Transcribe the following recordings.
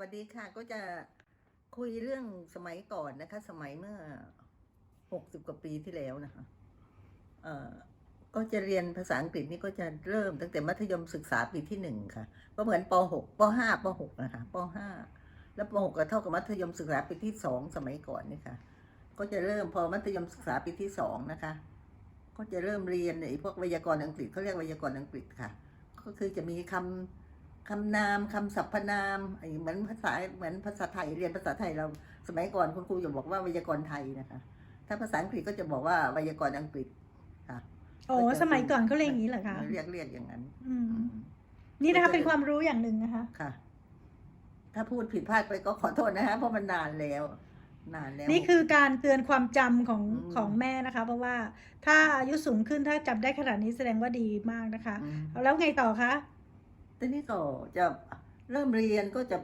วัสดีค่ะ ก็จะคุยเรื่องสมัยก่อนนะคะ สมัยเมื่อหกสิบกว่าปีที่แล้วนะคะเอ่อก็จะเรียนภาษาอังกฤษนี่ก็จะเริ่มตั้งแต่มัธยมศึกษาปีที่หนึ่งค่ะ ก็เหมือนปหกปห้าปหกนะคะปห้าแล้วปหกก็เท่ากับมัธยมศึกษาปีที่สองสมัยก่อนนี่ค่ะ ก็จะเริ่มพอมัธยมศึกษาปีที่สองนะคะ ก็จะเริ่มเรียนไอ้พวกไวยากรณ์อังกฤษเขาเรียกไวยากรณ์อังกฤษค่ะ ก็คือจะมีคำ คำนามคำสรรพนามไอ้เหมือนภาษาเหมือนภาษาไทยเรียนภาษาไทยเราสมัยก่อนคุณครูจะบอกว่าไวยากรณ์ไทยนะคะ ถ้าภาษาอังกฤษก็จะบอกว่าไวยากรณ์อังกฤษค่ะโอ้สมัยก่อนเขาเรียกอย่างนี้เหรอคะเรียกเรียกอย่างนั้นอืมอืมนี่นะคะเป็นความรู้อย่างหนึ่งนะคะค่ะ ถ้าพูดผิดพลาดไปก็ขอโทษนะคะเพราะมันนานแล้วนานแล้วนี่คือการเตือนความจำของอืมของแม่นะคะ เพราะว่าถ้าอายุสูงขึ้นถ้าจำได้ขนาดนี้แสดงว่าดีมากนะคะมแล้วไงต่อคะ ทีนี้ก็จะเริ่มเรียนก็จะ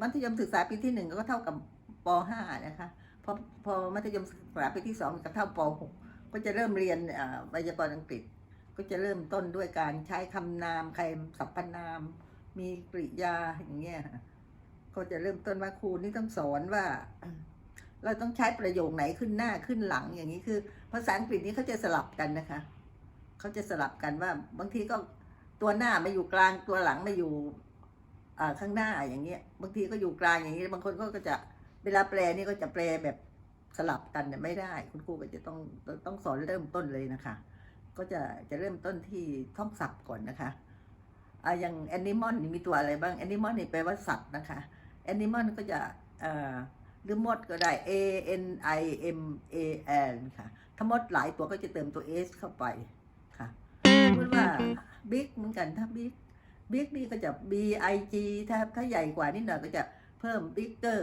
มัธยมศึกษาปีที่หนึ่งก็เท่ากับปห้านะคะพอพอมัธยมศึกษาปีที่สองก็เท่าปหกก็จะเริ่มเรียนอ่าไวยากรณ์อังกฤษ ก็จะเริ่มต้นด้วยการใช้คำนามใคำสรรพนาม มีกริยาอย่างเงี้ยก็จะเริ่มต้นว่าครูนี่ต้องสอนว่า เราต้องใช้ประโยคไหนขึ้นหน้าขึ้นหลังอย่างนี้คือ ภาษาอังกฤษนี้เขาจะสลับกันนะคะเขาจะสลับกันว่าบางทีก็ ตัวหน้ามาอยู่กลางตัวหลังมาอยู่ข้างหน้าอย่างเงี้ย บางทีก็อยู่กลางอย่างนี้บางคนก็จะเวลาแปลนี่ก็จะแปลแบบสลับกันเนี่ยไม่ได้ คุณครูก็จะต้องต้องสอนเริ่มต้นเลยนะคะ ก็จะจะเริ่มต้นที่ท่องศัพท์ก่อนนะคะอ่าอย่าง animal นี่มีตัวอะไรบ้าง animal นี่แปลว่าสัตว์นะคะ animal ก็จะอ่าหรือมดก็ได้ a n i m a l ค่ะ ถ้ามดหลายตัวก็จะเติมตัว s เข้าไป ติว่า big เหมือนกันถ้า big big นี่ก็จะ b i g ถ้าถ้าใหญ่กว่านิดหน่อยก็จะเพิ่ม bigger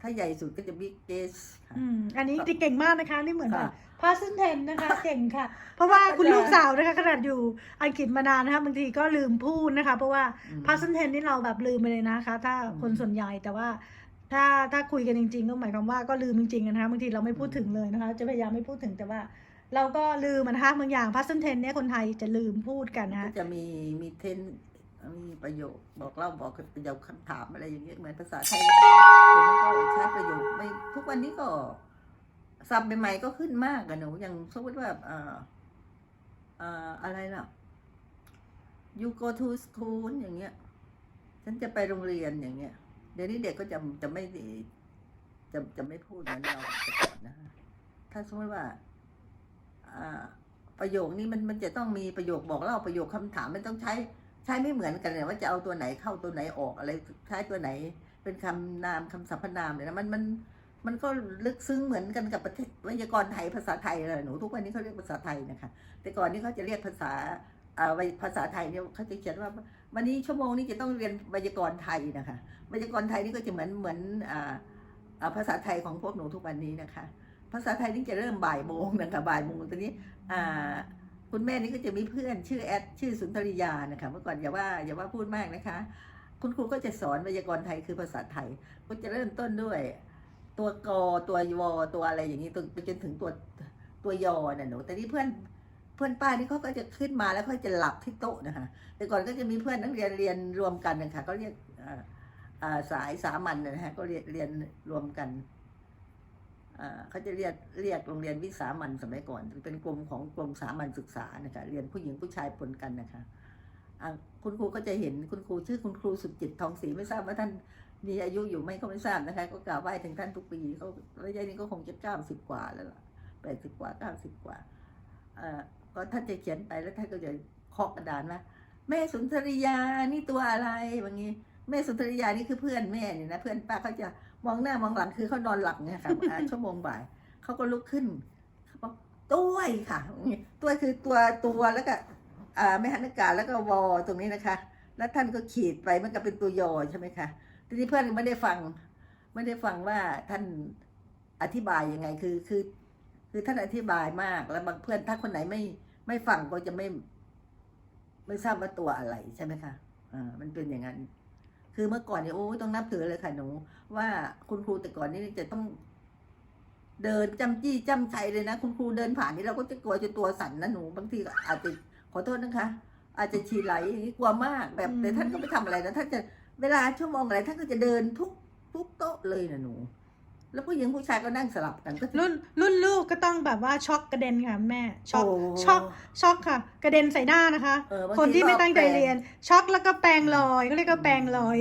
ถ้าใหญ่สุดก็จะ biggest ค่ะ อืมอันนี้เก่งมากนะคะ นี่เหมือนแบค่ะบพาสเซนเทนนะคะ เก่งค่ะ เพราะว่าคุณลูกสาวนะคะขนาดอยู่อังกฤษมานานนะคะบางทีก็ลืมพูดนะคะ เพราะว่าอืมพาสเซนเทนนี่เราแบบลืมไปเลยนะคะ ถ้าอืมคนส่วนใหญ่แต่ว่า ถ้าถ้าคุยกันจริง ๆ ก็หมายความว่าก็ลืมจริงๆนะคะบางทีเราไม่พูดถึงเลยนะคะ จะพยายามไม่พูดถึงแต่ว่า เราก็ลืมอะนะคะบางอย่างพาสเซนเทนเนี่ยคนไทยจะลืมพูดกันนะก็จะมีมีเทนมีประโยคบอกเล่าบอกประโยคคำถามอะไรอย่างเงี้ยเหมือนภาษาไทยแต่มันก็ใช้ประโยคไม่ทุกวันนี้ก็ศัพท์ใหม่ๆก็ขึ้นมากอะหนูอย่างสมมติว่าเอ่อเอ่ออะไรล่ะ you go to school อย่างเงี้ย ฉันจะไปโรงเรียนอย่างเงี้ย เดี๋ยวนี้เด็กก็จะจะไม่จะจะไม่พูดเหมือนเราแต่ก่อนนะถ้าสมมติว่า ประโยคนี้มันมันจะต้องมีประโยคบอกเล่าประโยคคำถามมันต้องใช้ใช้ไม่เหมือนกันเลยว่าจะเอาตัวไหนเข้าตัวไหนออกอะไรใช้ตัวไหน เป็นคำนามคำสรรพนามเลยนะมันมันมันก็ลึกซึ้งเหมือนกันกับประเทศวยากรไทยภาษาไทยเลยหนูทุกวันนี้เขาเรียกภาษาไทยนะคะแต่ก่อนนี้เขาจะเรียกภาษาภาษาไทยเนี่ยเขาจะเขียนว่าวันนี้ชั่วโมงนี้จะต้องเรียนไวยากรณ์ไทยนะคะไวยากรณ์ไทยนี่ก็จะเหมือนเหมือนอ่าภาษาไทยของพวกหนูทุกวันนี้นะคะ ภาษาไทยนี่จะเริ่มบ่ายโมงนะคะบ่ายโมงตอนนี้คุณแม่นี่ก็จะมีเพื่อนชื่อแอดชื่อสุนทริยานะคะเมื่อก่อนอย่าว่าอย่าว่าพูดมากนะคะ คุณครูก็จะสอนไวยากรณ์ไทยคือภาษาไทย ก็จะเริ่มต้นด้วย ตัวกอตัวยอตัวอะไรอย่างนี้ตัวไปจนถึงตัวตัวยอน่ะหนูแต่นี่เพื่อนเพื่อนป้านี่เขาก็จะขึ้นมาแล้วเขาจะหลับที่โต๊ะนะคะ แต่ก่อนก็จะมีเพื่อนนักเรียนเรียนรวมกันนะคะก็เรียกสายสามัญนะฮะก็เรียนเรียนรวมกัน เขาจะเรียกเรียกโรงเรียนวิสามันสมัยก่อน เป็นกลุ่มของกลุ่มสามัญศึกษานะคะเรียนผู้หญิงผู้ชายปนกันนะคะคุณครูก็จะเห็นคุณครูชื่อคุณครูสุดจิตทองศรีไม่ทราบว่าท่านมีอายุอยู่ไหมก็ไม่ทราบนะคะ ก็กราบไหว้ถึงท่านทุกปีเขาระยะนี้ก็คงจะเก้าสิบกว่าแล้วละแปดสิบกว่าเก้าสิบกว่าก็ท่านจะเขียนไปแล้วท่านก็จะเคาะกระดานว่าแม่สุนทริยานี่ตัวอะไรแบบนี้แม่สุนทริยานี่คือเพื่อนแม่เนี่ยนะเพื่อนป้าเขาจะ มองหน้ามองหลังคือเขานอนหลับเนี่ยค่ะชั่วโมงบ่ายเขาก็ลุกขึ้นเขาบอกต้วยค่ะต้วยคือตัวตัวแล้วก็ไม่หันอากาศแล้วก็วอตรงนี้นะคะ แล้วท่านก็ขีดไปมันก็เป็นตัวยอใช่ไหมคะทีนี้เพื่อนไม่ได้ฟัง ไม่ได้ฟังว่าท่านอธิบายยังไงคือคือ คือท่านอธิบายมากแล้วบางเพื่อนถ้าคนไหนไม่ไม่ฟังก็จะไม่ ไม่ทราบว่าตัวอะไรใช่ไหมคะอ่ามันเป็นอย่างนั้น คือเมื่อก่อนเนี่ยโอ้ยต้องนับถือเลยค่ะหนู ว่าคุณครูแต่ก่อนนี่จะต้อง เดินจำจี้จำชัยเลยนะ คุณครูเดินผ่านนี่เราก็จะกลัวจนตัวสั่นนะหนูบางทีอาจจะขอโทษนะคะ อาจจะฉี่ไหลอย่างนี้กลัวมากแบบแต่ท่านก็ไม่ทำอะไรนะท่านจะเวลาชั่วโมงอะไรท่านก็จะเดินทุกทุกโต๊ะเลยนะหนู แล้วผู้หญิงผู้ชายก็นั่งสลับกันก็รุ่นรุ่นลูกก็ต้องแบบว่าช็อกกระเด็นค่ะแม่ช็อกโช็อกช็อกค่ะ กระเด็นใส่หน้านะคะ เออบางคนที่ไม่ตั้งใจก็แปลเรียน ช็อกแล้วก็แปลงลอยก็เรียกว่าแปลงลอย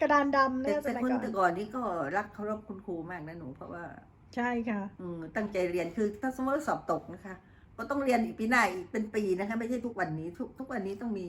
กระดานดำแต่เนี่ยสแต่มัยคนก่อนแต่ก่อนนี้ก็รักเคารพคุณครูมากนะหนูเพราะว่า ใช่ค่ะ อืมตั้งใจเรียนคือถ้าสมมติว่าสอบตกนะคะ ก็ต้องเรียนอีกปีหน้าอีกเป็นปีนะคะ ไม่ใช่ทุกวันนี้ ทุกทุกวันนี้ต้องมี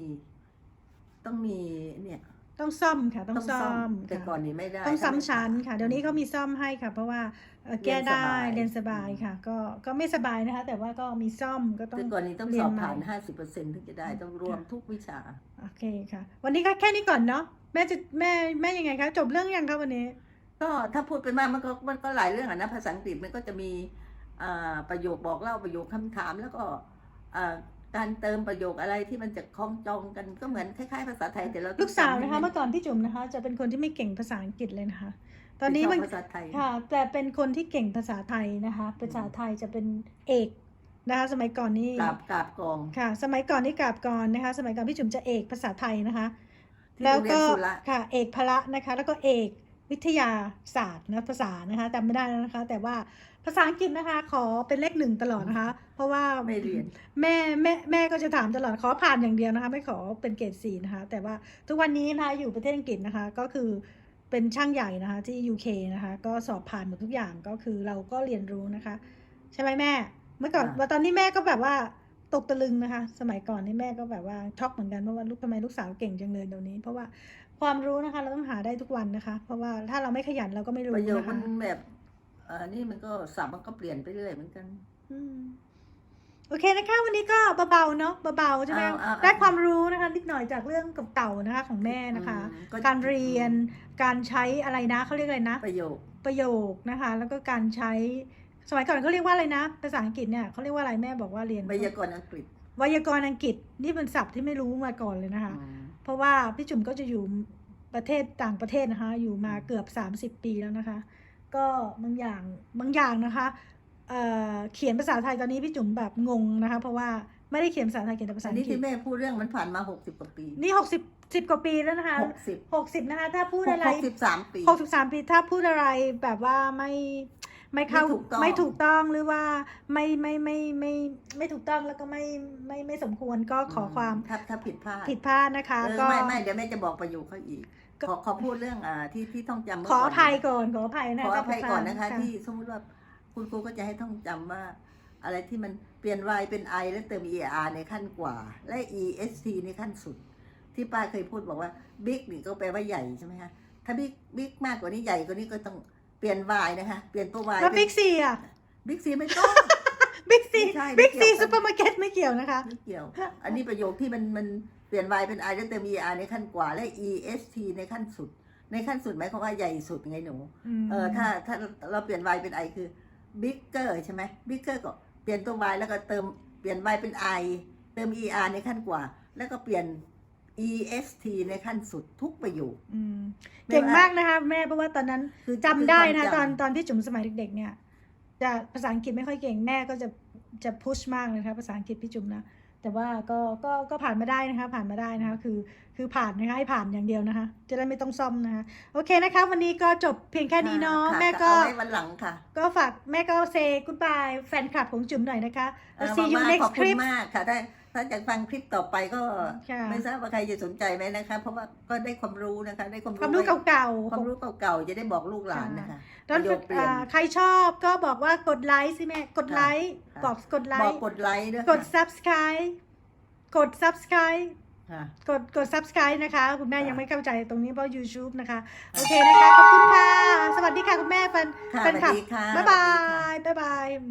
ต้องมีเนี่ย ต้องซ่อมค่ะ ต้องซ่อมแต่ก่อนนี้ไม่ได้ ต้องซ้ำชั้นค่ะ เดี๋ยวนี้เขามีซ่อมให้ค่ะ เพราะว่าเอ่อแก้ได้เรียนสบายค่ะ ก็ก็ไม่สบายนะคะ แต่ว่าก็มีซ่อมก็ต้องแต่ก่อนนี้ต้องเรีสยนอบใหม่ผ่านห้าสิบเปอร์เซ็นถึงจะได้ต้องรวมค่ะทุกวิชา โอเคค่ะ วันนี้ก็แค่นี้ก่อนเนาะแม่จะแม่แม่ยังไงคะจบเรื่องยังคะวันนี้ ก็ถ้าพูดไปมากมันก็มันก็หลายเรื่องอะนะภาษาอังกฤษมันก็จะมีอ่าประโยคบอกเล่าประโยคคำถามแล้วก็อ่า การเติมประโยคอะไรที่มันจะคล้องจองกันก็เหมือนคล้ายๆภาษาไทยแต่เราต้องลูกสาวนะคะจำให้เมื่อก่อนพี่จุ๋มนะคะ จะเป็นคนที่ไม่เก่งภาษาอังกฤษเลยนะคะ ตอนนี้ชบมันภาษาไทยค่ะ แต่เป็นคนที่เก่งภาษาไทยนะคะ ภาษาไทยจะเป็นเอกนะคะสมัยก่อนนี่กราบกราบกองค่ะ สมัยก่อนนี่กราบกรนะคะ สมัยก่อนพี่จุ๋มจะเอกภาษาไทยนะคะที่แล้วก็โรงเรียนสุระค่ะเอกพละนะคะ แล้วก็เอก วิทยาศาสตร์นะภาษานะคะจำไม่ได้แล้วนะคะ แต่ว่าภาษาอังกฤษนะคะ ขอเป็นเลขหนึ่งตลอดนะคะ เพราะว่าไม่เรียนแม่แม่แม่ก็จะถามตลอดขอผ่านอย่างเดียวนะคะ ไม่ขอเป็นเกรดสี่นะคะ แต่ว่าทุกวันนี้นะคะอยู่ประเทศอังกฤษนะคะ ก็คือเป็นช่างใหญ่นะคะ ที่ UK นะคะ ก็สอบผ่านหมดทุกอย่างก็คือเราก็เรียนรู้นะคะ ใช่ไหมแม่ เมื่อก่อนอ่าว่าตอนนี้แม่ก็แบบว่า ตกตะลึงนะคะ สมัยก่อนนี่แม่ก็แบบว่าช็อกเหมือนกันเพราะว่าลูกทำไมลูกสาวเก่งจังเลยเดี๋ยวนี้ เพราะว่าความรู้นะคะ เราต้องหาได้ทุกวันนะคะ เพราะว่าถ้าเราไม่ขยันเราก็ไม่รู้ประโยคนะคะมันแบบเอ่อนี่มันก็สับมันก็เปลี่ยนไปเรื่อยเหมือนกัน อืมโอเคนะคะ วันนี้ก็เบาๆเนาะเบาๆใช่ไหมเอาเอาเอาได้ความรู้นะคะนิดหน่อยจากเรื่องเก่าๆนะคะ ของแม่นะคะ อืมก็ การเรียน การใช้อะไรนะเขาเรียกอะไรนะ ประโยคประโยคนะคะ แล้วก็การใช้ สมัยก่อนเขาเรียกว่าอะไรนะ ภาษาอังกฤษเนี่ยเขาเรียกว่าอะไรแม่บอกว่าเรียนไวยากรณ์อังกฤษไวยากรณ์อังกฤษนี่เป็นศัพท์ที่ไม่รู้มาก่อนเลยนะคะอืมเพราะว่าพี่จุ๋มก็จะอยู่ประเทศต่างประเทศนะคะ อยู่มาเกือบ 30 ปีแล้วนะคะ ก็บางอย่างบางอย่างนะคะเอ่อเขียนภาษาไทยตอนนี้พี่จุ๋มแบบงงนะคะ เพราะว่าไม่ได้เขียนภาษาไทยเขียนแต่ภาษาอันอันี้งกฤษที่แม่พูดเรื่องมันผ่านมาหกสิบกว่าปี นี่หกสิบสิบกว่าปีแล้วนะคะหกสิบหกสิบนะคะ ถ้าพูดอะไรหกสิบสามปีหกสิบสามปี ถ้าพูดอะไรแบบว่าไม่ ไม่เข้าไม่ถูกต้อง ไม่ถูกต้องหรือว่าไม่ไม่ไม่ไม่ไม่ถูกต้องแล้วก็ไม่ไม่ไม่สมควรก็ขอความถ้าถ้าผิดพลาดผิดพลาดนะคะ เออก็ ไม่ไม่เดี๋ยวแม่จะบอกประโยคเขาอีก ก็ ขอขอพูดเรื่องอ่าที่ที่ท่องจำเมื่ขออภัยก่อนก่อนขออภัยนะนะขออภัยก่อนนะคะท่าที่สมมติว่าคุณครูก็จะให้ท่องจำว่า อะไรที่มันเปลี่ยน y เป็น i แล้วเติม er ในขั้นกว่า และ est ในขั้นสุด ที่ป้าเคยพูดบอกว่า big นี่ก็แปลว่าใหญ่ใช่ไหมคะถ้า big big มากกว่านี้ใหญ่กว่านี้ก็ต้องเปลี่ยน y นะคะ เปลี่ยนตัว y แล้วบิ๊กซีอะบิ๊กซีไม่ต้อง บิ๊กซีไม่ใช่ไม่บิ๊กเกี่ซียวกัน ซูเปอร์มาร์เก็ตไม่เกี่ยวนะคะ ไม่เกี่ยว อันนี้ประโยคที่มันมันเปลี่ยน y เป็น i แล้วเติม er ในขั้นกว่าและ est ในขั้นสุด ในขั้นสุดหมายความว่าใหญ่สุดไงหนูมเออถ้าถ้าเราเปลี่ยน y เป็น i คือ bigger ใช่ไหม bigger ก็เปลี่ยนตัว y แล้วก็เติมเปลี่ยน y เป็น i เติม er ในขั้นกว่า แล้วก็เปลี่ยน est ในขั้นสุดทุกประโยค อืมเก่งมากนะคะแม่เพราะว่าตอนนั้นคือจำได้นะ คือความจำตอนตอนพี่จุ๋มสมัยเด็กๆเนี่ย จะภาษาอังกฤษไม่ค่อยเก่งแม่ก็จะจะพุชมากเลยนะคะภาษาอังกฤษพี่จุ๋มนะแต่ว่าก็ก็ก็ผ่านมาได้นะคะ ผ่านมาได้นะคะ คือคือผ่านนะคะให้ผ่านอย่างเดียวนะคะ จะได้ไม่ต้องซ่อมนะคะโอเคนะคะ วันนี้ก็จบเพียงแค่นี้เนาะค่ะแม่ก็ เอาไว้วันหลังค่ะก็ฝากแม่ก็เซกุ d บายแฟนคลับของจุ๋มหน่อยนะคะเออ see you มาๆ next ขอบคุณ clip มากค่ะ ถ้าถ้าจะฟังคลิปต่อไปก็ค่ะไม่ทราบว่าใครจะสนใจไหมนะคะ เพราะว่าก็ได้ความรู้นะคะได้ความความรู้ไว้เก่าความรู้เก่าๆจะได้บอกลูกหลานนะคะๆตอนประโยคเปลี่ยนอ่าใครชอบก็บอกว่ากดไลค์สิแม่กดไลค์ค่ะบอกกดไลบอกค์กดไลค์ด้วยกดค่ะ subscribe กด subscribe ค่ะกดกด subscribe นะคะ คุณแม่ค่ะยังไม่เข้าใจตรงนี้เพราะ YouTube นะคะ โอเคนะคะ ขอบคุณค่ะ สวัสดีค่ะ คุณแม่แฟนค่ะแฟนคลับสวัสดีค่ะบ๊ายบาสวัสดีค่ะยบ๊ายบาย